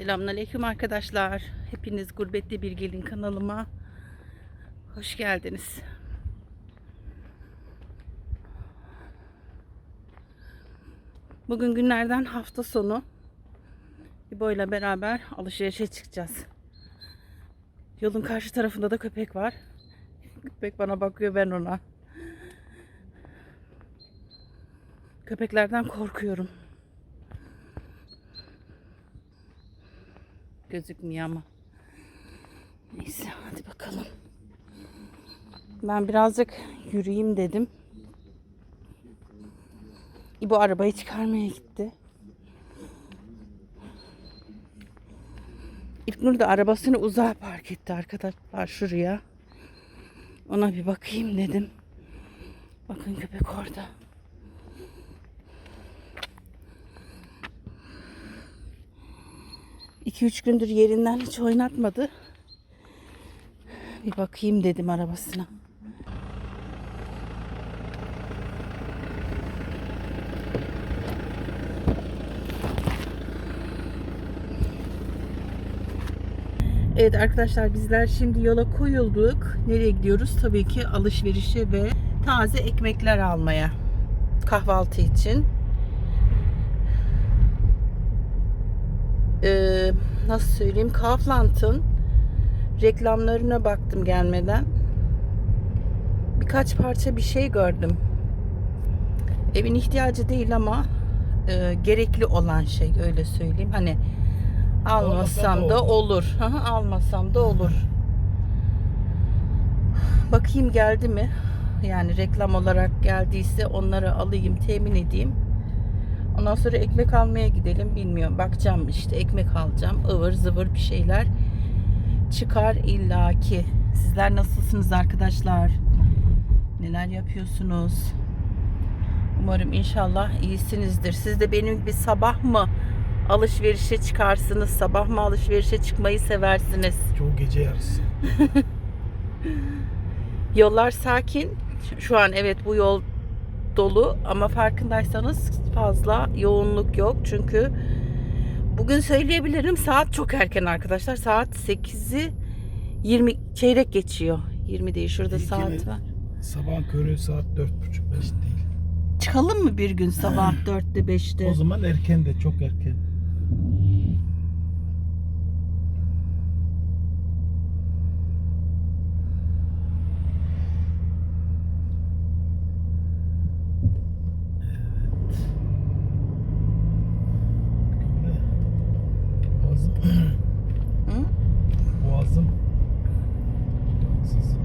Selamünaleyküm arkadaşlar. Hepiniz Gurbetli Bir Gelin kanalıma hoş geldiniz. Bugün günlerden hafta sonu. İbo ile beraber alışverişe çıkacağız. Yolun karşı tarafında da köpek var. Köpek bana bakıyor ben ona. Köpeklerden korkuyorum. Gözükmüyor ama. Neyse hadi bakalım. Ben birazcık yürüyeyim dedim. İbo arabayı çıkarmaya gitti. İlknur da arabasını uzağa park etti arkadaşlar şuraya. Ona bir bakayım dedim. Bakın köpek orada. İki üç gündür yerinden hiç oynatmadı. Bir bakayım dedim arabasına. Evet arkadaşlar bizler şimdi yola koyulduk. Nereye gidiyoruz? Tabii ki alışverişe ve taze ekmekler almaya. Kahvaltı için. Ee, nasıl söyleyeyim? Kaufland'ın reklamlarına baktım gelmeden. Birkaç parça bir şey gördüm. Evin ihtiyacı değil ama e, gerekli olan şey öyle söyleyeyim. Hani almasam da da olur. Almasam da olur. Bakayım geldi mi? Yani reklam olarak geldiyse onları alayım, temin edeyim. Ondan sonra ekmek almaya gidelim bilmiyorum. Bakacağım işte ekmek alacağım. ıvır zıvır bir şeyler çıkar illaki. Sizler nasılsınız arkadaşlar? Neler yapıyorsunuz? Umarım inşallah iyisinizdir. Siz de benim gibi sabah mı alışverişe çıkarsınız? Sabah mı alışverişe çıkmayı seversiniz? Çoğu gece yarısı. Yollar sakin. Şu an evet bu yol dolu ama farkındaysanız fazla yoğunluk yok. Çünkü bugün söyleyebilirim saat çok erken arkadaşlar. Saat 8'i 20 çeyrek geçiyor. 20 değil şurada ki saat var. Sabahın körü saat dört buçuk beş değil. Çıkalım mı bir gün sabah 4'te 5'te? O zaman erken de çok erken. Evet. Boğazım. Hı? Boğazım. Rahatsız.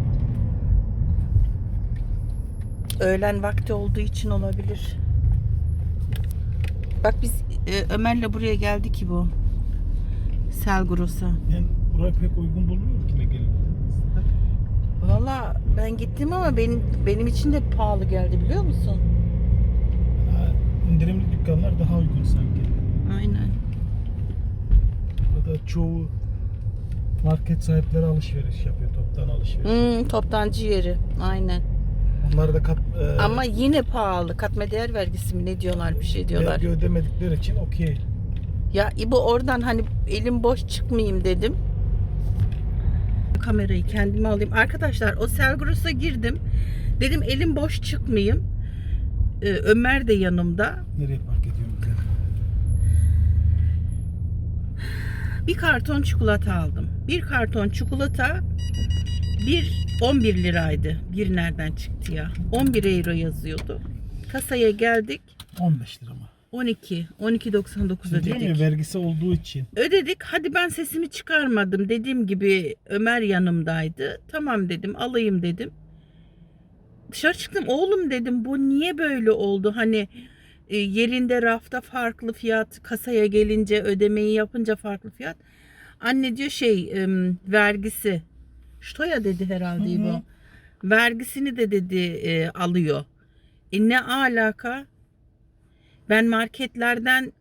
Öğlen vakti olduğu için olabilir. Bak biz e, Ömer'le buraya geldik ki bu. Selgros'a. Ben burayı pek uygun bulmuyorum ki ne gelip. Valla ben gittim ama benim benim için de pahalı geldi biliyor musun? Ha, indirimli dükkanlar daha uygun sanki. Aynen. Burada çoğu market sahipleri alışveriş yapıyor, toptan alışveriş. Hmm, toptancı yeri. Aynen. Onlar da kat, e, Ama yine pahalı. Katma değer vergisi mi ne diyorlar bir şey diyorlar. vergi ödemedikleri için okey. Ya İbo oradan hani elim boş çıkmayayım dedim. Kamerayı kendime alayım. Arkadaşlar o Selgros'a girdim. Dedim elim boş çıkmayayım. Ee, Ömer de yanımda. Nereye park ediyorum? Bir karton çikolata aldım. Bir karton çikolata bir 11 liraydı. Bir nereden çıktı ya? 11 euro yazıyordu. Kasaya geldik. 15 lira mı? 12 12.99 Şimdi diyorum ya ödedik. vergisi olduğu için. Ödedik. Hadi ben sesimi çıkarmadım. Dediğim gibi Ömer yanımdaydı. Tamam dedim. Alayım dedim. Dışarı çıktım. Oğlum dedim bu niye böyle oldu? Hani e, yerinde rafta farklı fiyat, kasaya gelince ödemeyi yapınca farklı fiyat. Anne diyor şey vergisi. Ştoya dedi herhalde Hı hı. bu. Vergisini de dedi e, alıyor. E ne alaka? Ben marketlerden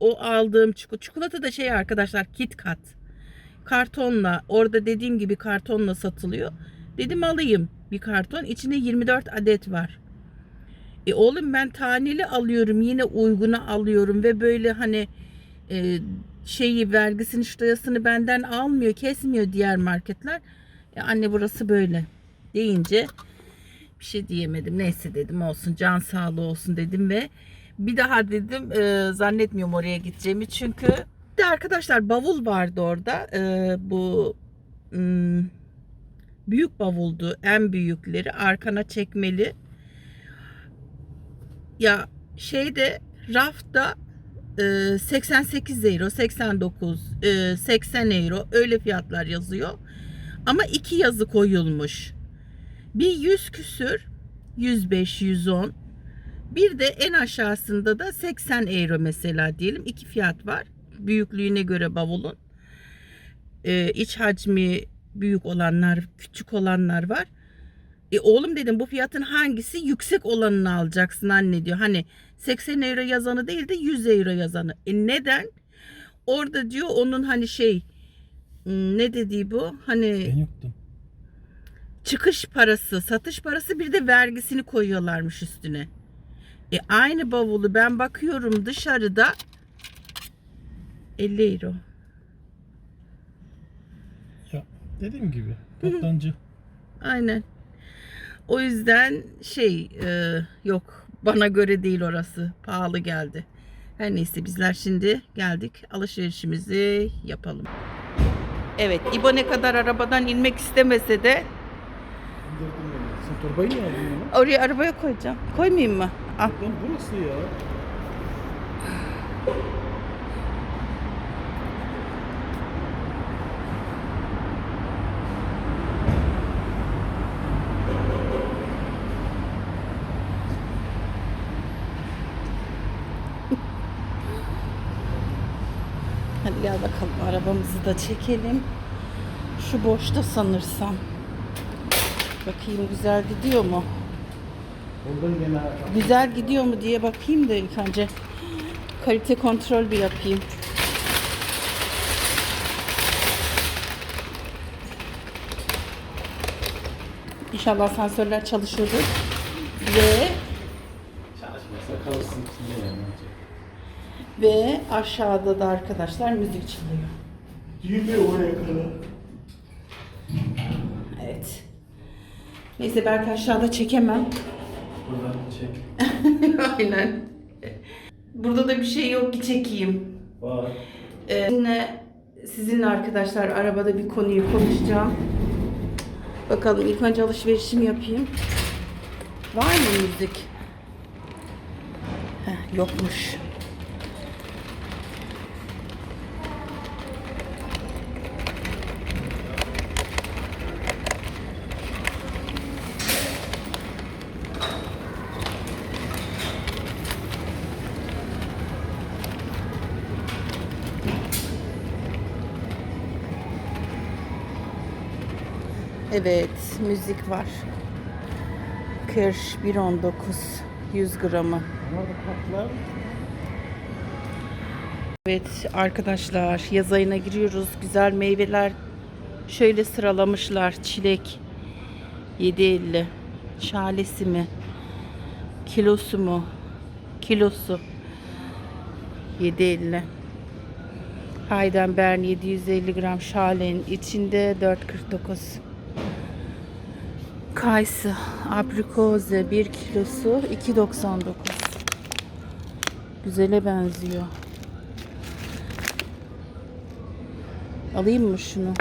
o aldığım çikolata, çikolata da şey arkadaşlar KitKat. Kartonla orada dediğim gibi kartonla satılıyor. Dedim alayım bir karton. İçinde 24 adet var. E oğlum ben taneli alıyorum yine uyguna alıyorum ve böyle hani e, şeyi vergisini şurasını benden almıyor kesmiyor diğer marketler. Ya anne burası böyle deyince bir şey diyemedim. Neyse dedim olsun can sağlığı olsun dedim ve bir daha dedim e, zannetmiyorum oraya gideceğimi. Çünkü de arkadaşlar bavul vardı orada. E, bu hmm, büyük bavuldu. En büyükleri arkana çekmeli. Ya şeyde rafta e, 88 euro 89 e, 80 euro öyle fiyatlar yazıyor ama iki yazı koyulmuş bir 100 küsür 105 110 bir de en aşağısında da 80 euro mesela diyelim iki fiyat var büyüklüğüne göre bavulun e, iç hacmi büyük olanlar küçük olanlar var e oğlum dedim bu fiyatın hangisi yüksek olanını alacaksın anne diyor. Hani 80 euro yazanı değil de 100 euro yazanı. E neden? Orada diyor onun hani şey ne dediği bu? Hani Ben yoktum. çıkış parası, satış parası bir de vergisini koyuyorlarmış üstüne. E aynı bavulu ben bakıyorum dışarıda 50 euro. Ya dediğim gibi toptancı. Aynen. O yüzden şey e, yok bana göre değil orası. Pahalı geldi. Her neyse bizler şimdi geldik alışverişimizi yapalım. Evet İbo ne kadar arabadan inmek istemese de. Sen torbayı niye aldın ya? oraya arabaya koyacağım. Koymayayım mı? Ah. Lan burası ya. Gel bakalım arabamızı da çekelim. Şu boşta sanırsam. Bakayım güzel gidiyor mu? Güzel gidiyor mu diye bakayım da ilk önce kalite kontrol bir yapayım. İnşallah asansörler çalışıyordur. Ve çalışmasa kalırsın içinde yani. Ve aşağıda da arkadaşlar müzik çalıyor. Yine oraya kadar. Evet. Neyse belki aşağıda çekemem. Buradan çek. Aynen. Burada da bir şey yok ki çekeyim. Var. Ee, Sizinle, sizinle arkadaşlar arabada bir konuyu konuşacağım. Bakalım ilk önce alışverişimi yapayım. Var mı müzik? Heh, yokmuş. Evet, müzik var. Kırş 1.19 100 gramı. Evet arkadaşlar yaz ayına giriyoruz. Güzel meyveler şöyle sıralamışlar. Çilek 7.50. Şalesi mi? Kilosu mu? Kilosu 7.50. Heidenberg 750 gram şalenin içinde 4.49. Kayısı, aprikoze 1 kilosu 2.99. Güzele benziyor. Alayım mı şunu?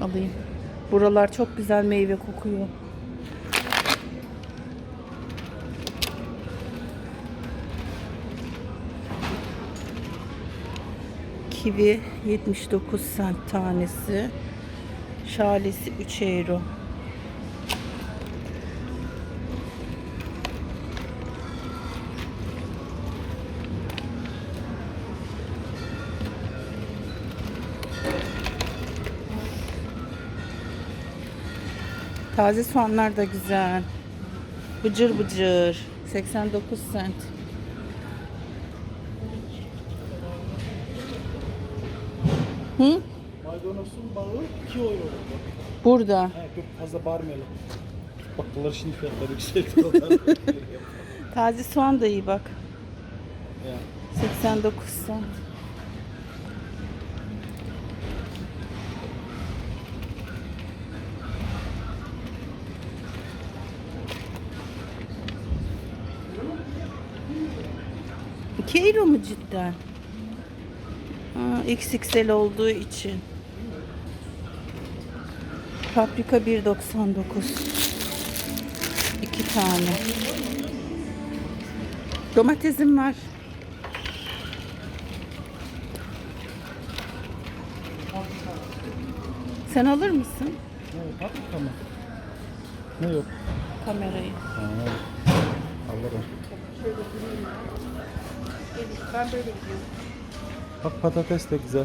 Alayım. Buralar çok güzel meyve kokuyor. Kivi 79 cent tanesi. Şalesi 3 euro. Taze soğanlar da güzel. Bıcır bıcır. 89 cent. Hı? Maydanozun bağı 2 euro. Burada. Ha, çok fazla bağırmayalım. Bakkalar şimdi fiyatları yükseltiyorlar. Taze soğan da iyi bak. ya. 89 cent. 2 euro mu cidden? Ha, XXL olduğu için. Paprika 1.99. 2 tane. Domatesim var. Sen alır mısın Ne paprika mı? Ne yok? kamerayı? Alırım. Ben böyle gidiyorum. Bak patates de güzel.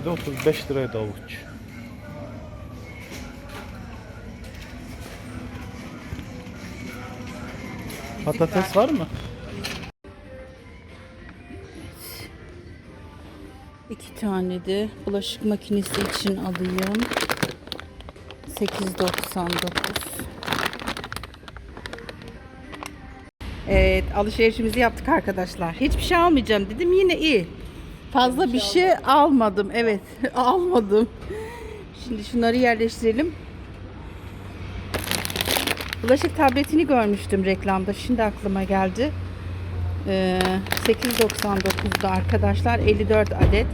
Türkiye'de 35 liraya avuç. Patates var mı? İki tane de bulaşık makinesi için alayım. 8.99. Evet, alışverişimizi yaptık arkadaşlar. Hiçbir şey almayacağım dedim. Yine iyi. Fazla bir şey almadım. Evet, almadım. Şimdi şunları yerleştirelim. Bulaşık tabletini görmüştüm reklamda. Şimdi aklıma geldi. Ee, 8.99'da arkadaşlar 54 adet.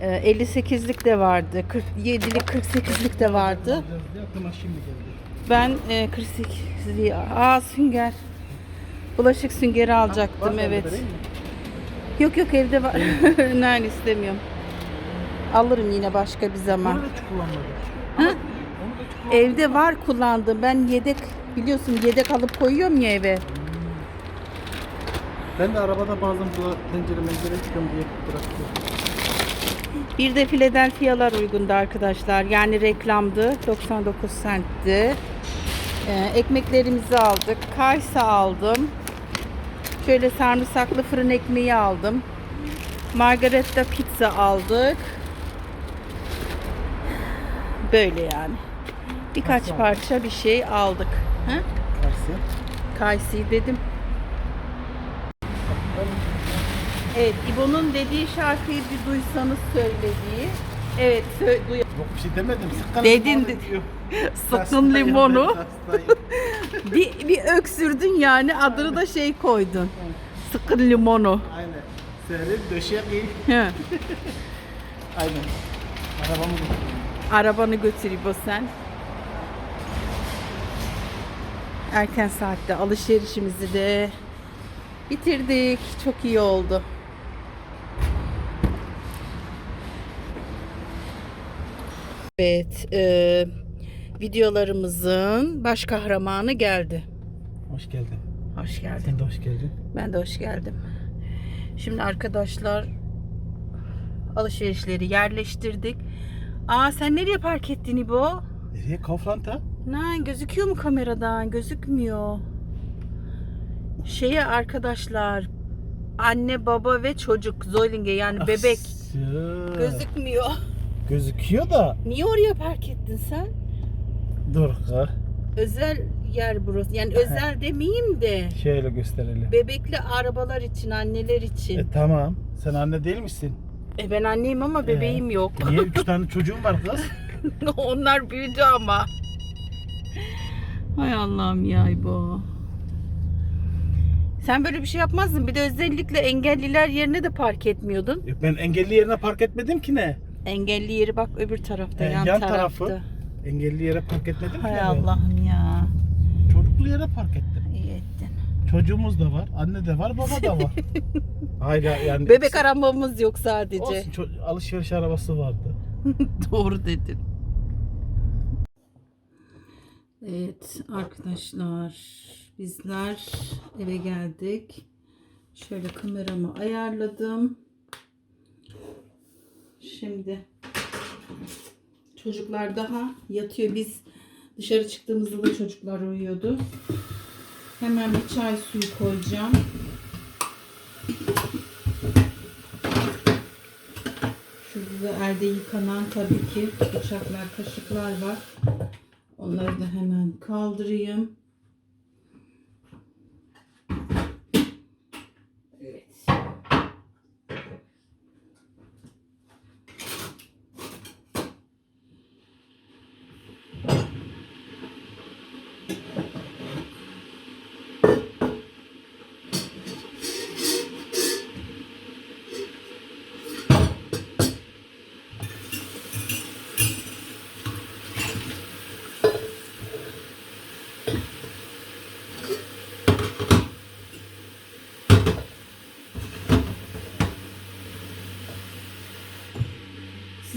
Ee, 58'lik de vardı. 47'lik 48'lik de vardı. Ben e, 48'liği aa sünger. Bulaşık süngeri alacaktım evet. Yok yok evde var. Nerede istemiyorum. Alırım yine başka bir zaman. Onu da hiç kullanmadım. Ha? Onu da hiç kullanmadım. Evde var kullandım. Ben yedek biliyorsun yedek alıp koyuyorum ya eve. Ben de arabada bazen bu tencere mencere çıkıyorum diye bırakıyorum. Bir de Philadelphia'lar uygundu arkadaşlar. Yani reklamdı. 99 centti. Ee, ekmeklerimizi aldık. Kaysa aldım. Şöyle sarımsaklı fırın ekmeği aldım. Margaretta pizza aldık. Böyle yani. Birkaç Nasıl parça bir şey aldık. Ha? Tersi. Kaysi dedim. Evet, İbo'nun dediği şarkıyı bir duysanız söylediği. Evet, sö- duy- Yok bir şey demedim. Sıkın Dedin limonu diyor. Hastayım, limonu. Bir, bir öksürdün yani adını da şey koydun. Sıkın limonu. Aynen. Senin döşemeyi. He. Aynen. Arabamı götürdüm. Arabanı götür İbo sen. Erken saatte alışverişimizi de bitirdik. Çok iyi oldu. Evet, e, videolarımızın baş kahramanı geldi. Hoş geldin. Hoş geldin. Sen de hoş geldin. Ben de hoş geldim. Şimdi arkadaşlar alışverişleri yerleştirdik. Aa sen nereye park ettin İbo? Nereye? Kaufland'a? Ne gözüküyor mu kameradan? Gözükmüyor. Şeye arkadaşlar anne baba ve çocuk Zolinge yani bebek Asya. gözükmüyor. Gözüküyor da. Niye oraya park ettin sen? Dur kız. Özel yer burası. Yani özel demeyeyim de Şöyle gösterelim. bebekli arabalar için, anneler için. E tamam. Sen anne değil misin? E ben anneyim ama bebeğim yok. Niye? Üç tane çocuğun var kız. Onlar büyüdü ama. Hay Allah'ım ya bu. Sen böyle bir şey yapmazdın. Bir de özellikle engelliler yerine de park etmiyordun. E, Ben engelli yerine park etmedim ki ne? Engelli yeri bak öbür tarafta, He, yan, yan tarafta. Engelli yere park etmedim ki Hay ben? Allah'ım ya. Çocuklu yere park ettim. İyi ettin. Çocuğumuz da var, anne de var, baba da var. Hayır yani. Bebek aramamız yok sadece. Olsun, ço- alışveriş arabası vardı. Doğru dedin. Evet arkadaşlar bizler eve geldik. Şöyle kameramı ayarladım. Şimdi çocuklar daha yatıyor. Biz dışarı çıktığımızda da çocuklar uyuyordu. Hemen bir çay suyu koyacağım. Şurada erde yıkanan tabii ki bıçaklar, kaşıklar var. Onları da hemen kaldırayım.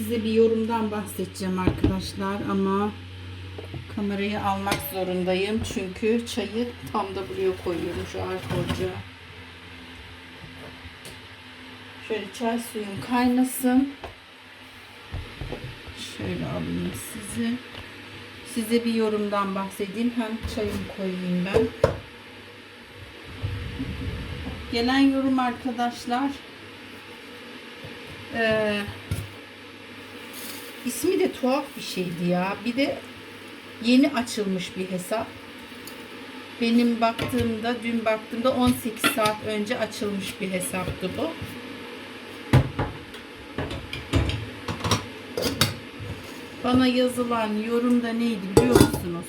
Size bir yorumdan bahsedeceğim arkadaşlar ama kamerayı almak zorundayım çünkü çayı tam da buraya koyuyorum şu arka ocağa. Şöyle çay suyum kaynasın. Şöyle alayım sizi. Size bir yorumdan bahsedeyim. Hem çayımı koyayım ben. Gelen yorum arkadaşlar. Ee, ismi de tuhaf bir şeydi ya. Bir de yeni açılmış bir hesap. Benim baktığımda, dün baktığımda 18 saat önce açılmış bir hesaptı bu. Bana yazılan yorumda neydi biliyor musunuz?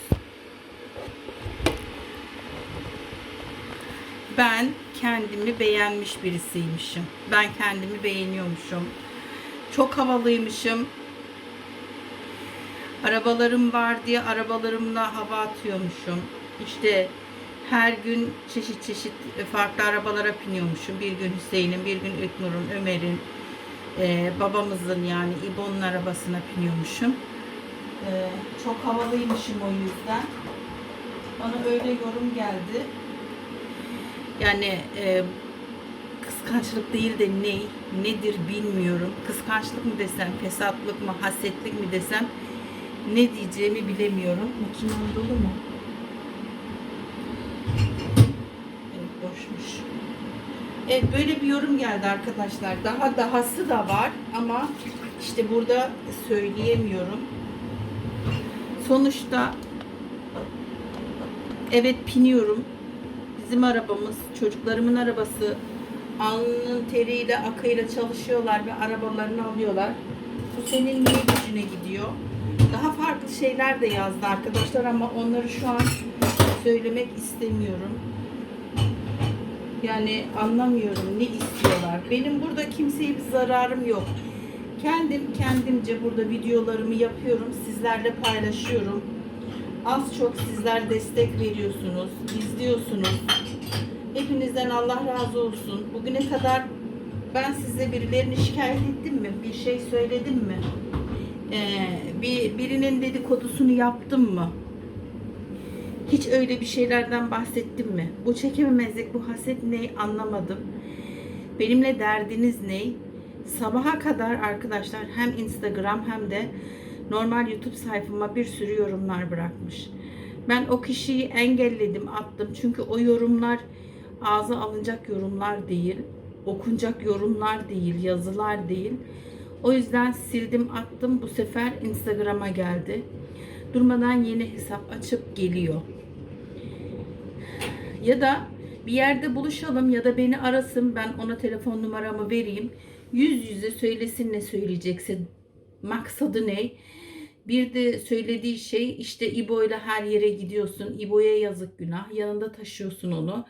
Ben kendimi beğenmiş birisiymişim. Ben kendimi beğeniyormuşum. Çok havalıymışım. Arabalarım var diye arabalarımla hava atıyormuşum. İşte her gün çeşit çeşit farklı arabalara biniyormuşum. Bir gün Hüseyin'in, bir gün İlknur'un, Ömer'in, e, babamızın yani İbo'nun arabasına biniyormuşum. E, çok havalıymışım o yüzden. Bana öyle yorum geldi. Yani e, kıskançlık değil de ne, nedir bilmiyorum. Kıskançlık mı desem, fesatlık mı, hasetlik mi desem ne diyeceğimi bilemiyorum. Makinem dolu mu? Evet boşmuş. Evet böyle bir yorum geldi arkadaşlar. Daha dahası da var ama işte burada söyleyemiyorum. Sonuçta evet piniyorum. Bizim arabamız, çocuklarımın arabası alnının teriyle, akıyla çalışıyorlar ve arabalarını alıyorlar. Bu senin niye gücüne gidiyor? Daha farklı şeyler de yazdı arkadaşlar ama onları şu an söylemek istemiyorum. Yani anlamıyorum ne istiyorlar. Benim burada kimseye bir zararım yok. Kendim kendimce burada videolarımı yapıyorum. Sizlerle paylaşıyorum. Az çok sizler destek veriyorsunuz, izliyorsunuz. Hepinizden Allah razı olsun. Bugüne kadar ben size birilerini şikayet ettim mi? Bir şey söyledim mi? Ee, bir birinin dedikodusunu yaptım mı? Hiç öyle bir şeylerden bahsettim mi? Bu çekememezlik, bu haset ne anlamadım. Benimle derdiniz ne? Sabaha kadar arkadaşlar hem Instagram hem de normal YouTube sayfama bir sürü yorumlar bırakmış. Ben o kişiyi engelledim, attım. Çünkü o yorumlar ağza alınacak yorumlar değil, okunacak yorumlar değil, yazılar değil. O yüzden sildim, attım. Bu sefer Instagram'a geldi. Durmadan yeni hesap açıp geliyor. Ya da bir yerde buluşalım ya da beni arasın ben ona telefon numaramı vereyim. Yüz yüze söylesin ne söyleyecekse maksadı ne? Bir de söylediği şey işte İbo ile her yere gidiyorsun. İbo'ya yazık günah. Yanında taşıyorsun onu.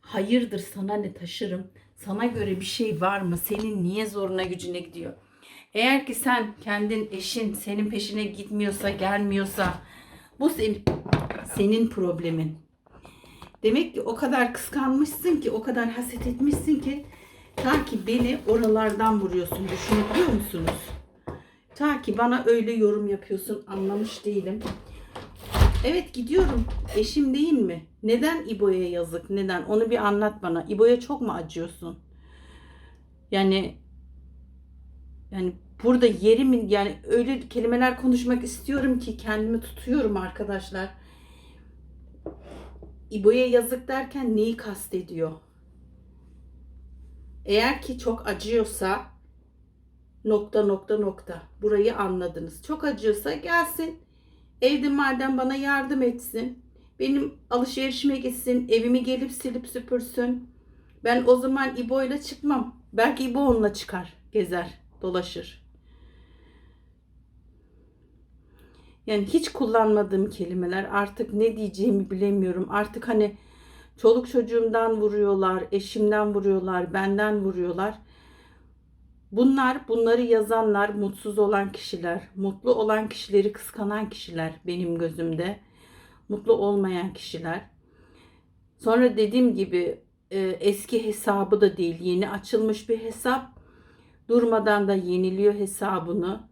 Hayırdır sana ne taşırım? Sana göre bir şey var mı? Senin niye zoruna gücüne gidiyor? Eğer ki sen kendin eşin senin peşine gitmiyorsa gelmiyorsa bu senin, senin problemin. Demek ki o kadar kıskanmışsın ki o kadar haset etmişsin ki ta ki beni oralardan vuruyorsun. Düşünebiliyor musunuz? Ta ki bana öyle yorum yapıyorsun anlamış değilim. Evet gidiyorum. Eşim değil mi? Neden İbo'ya yazık? Neden? Onu bir anlat bana. İbo'ya çok mu acıyorsun? Yani yani burada yerimin yani öyle kelimeler konuşmak istiyorum ki kendimi tutuyorum arkadaşlar. İbo'ya yazık derken neyi kastediyor? Eğer ki çok acıyorsa Nokta nokta nokta. Burayı anladınız. Çok acıyorsa gelsin. Evde madem bana yardım etsin. Benim alışverişime gitsin. Evimi gelip silip süpürsün. Ben o zaman İbo ile çıkmam. Belki İbo onunla çıkar. Gezer, dolaşır. Yani hiç kullanmadığım kelimeler artık ne diyeceğimi bilemiyorum. Artık hani çoluk çocuğumdan vuruyorlar, eşimden vuruyorlar, benden vuruyorlar. Bunlar, bunları yazanlar mutsuz olan kişiler, mutlu olan kişileri kıskanan kişiler benim gözümde. Mutlu olmayan kişiler. Sonra dediğim gibi e, eski hesabı da değil, yeni açılmış bir hesap. Durmadan da yeniliyor hesabını.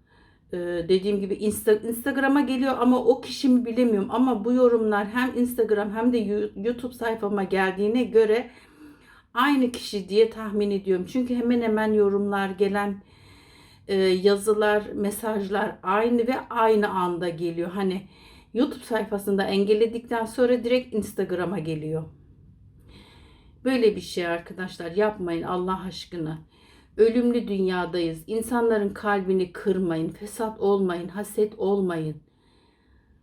Ee, dediğim gibi Insta- Instagram'a geliyor ama o kişi mi bilemiyorum. Ama bu yorumlar hem Instagram hem de YouTube sayfama geldiğine göre aynı kişi diye tahmin ediyorum. Çünkü hemen hemen yorumlar gelen e, yazılar, mesajlar aynı ve aynı anda geliyor. Hani YouTube sayfasında engelledikten sonra direkt Instagram'a geliyor. Böyle bir şey arkadaşlar yapmayın Allah aşkına. Ölümlü dünyadayız. İnsanların kalbini kırmayın. Fesat olmayın. Haset olmayın.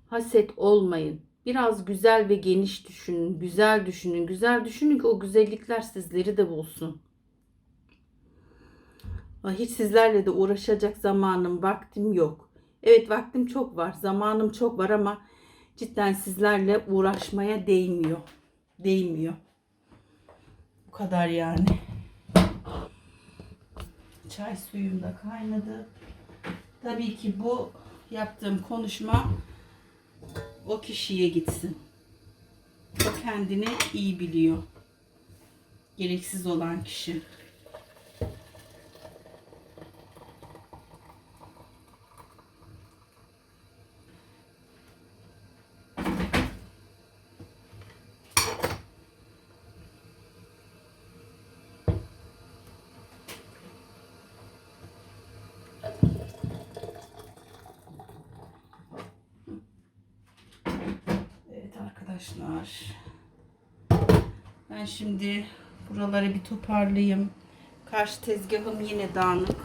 Haset olmayın. Biraz güzel ve geniş düşünün. Güzel düşünün. Güzel düşünün ki o güzellikler sizleri de bulsun. Hiç sizlerle de uğraşacak zamanım, vaktim yok. Evet vaktim çok var. Zamanım çok var ama cidden sizlerle uğraşmaya değmiyor. Değmiyor. Bu kadar yani. Çay suyum da kaynadı. Tabii ki bu yaptığım konuşma o kişiye gitsin. O kendini iyi biliyor. Gereksiz olan kişi. Evet arkadaşlar. Ben şimdi buraları bir toparlayayım. Karşı tezgahım yine dağınık.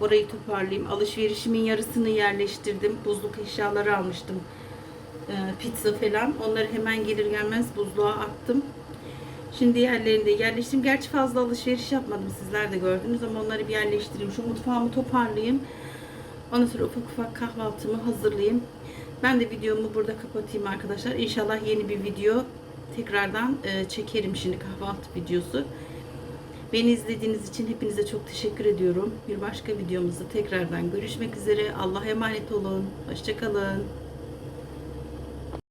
Orayı toparlayayım. Alışverişimin yarısını yerleştirdim. Buzluk eşyaları almıştım. Ee, pizza falan. Onları hemen gelir gelmez buzluğa attım. Şimdi yerlerini de yerleştirdim. Gerçi fazla alışveriş yapmadım. Sizler de gördünüz ama onları bir yerleştireyim. Şu mutfağımı toparlayayım. Ondan sonra ufak ufak kahvaltımı hazırlayayım. Ben de videomu burada kapatayım arkadaşlar. İnşallah yeni bir video tekrardan e, çekerim şimdi kahvaltı videosu. Beni izlediğiniz için hepinize çok teşekkür ediyorum. Bir başka videomuzda tekrardan görüşmek üzere. Allah'a emanet olun. Hoşçakalın.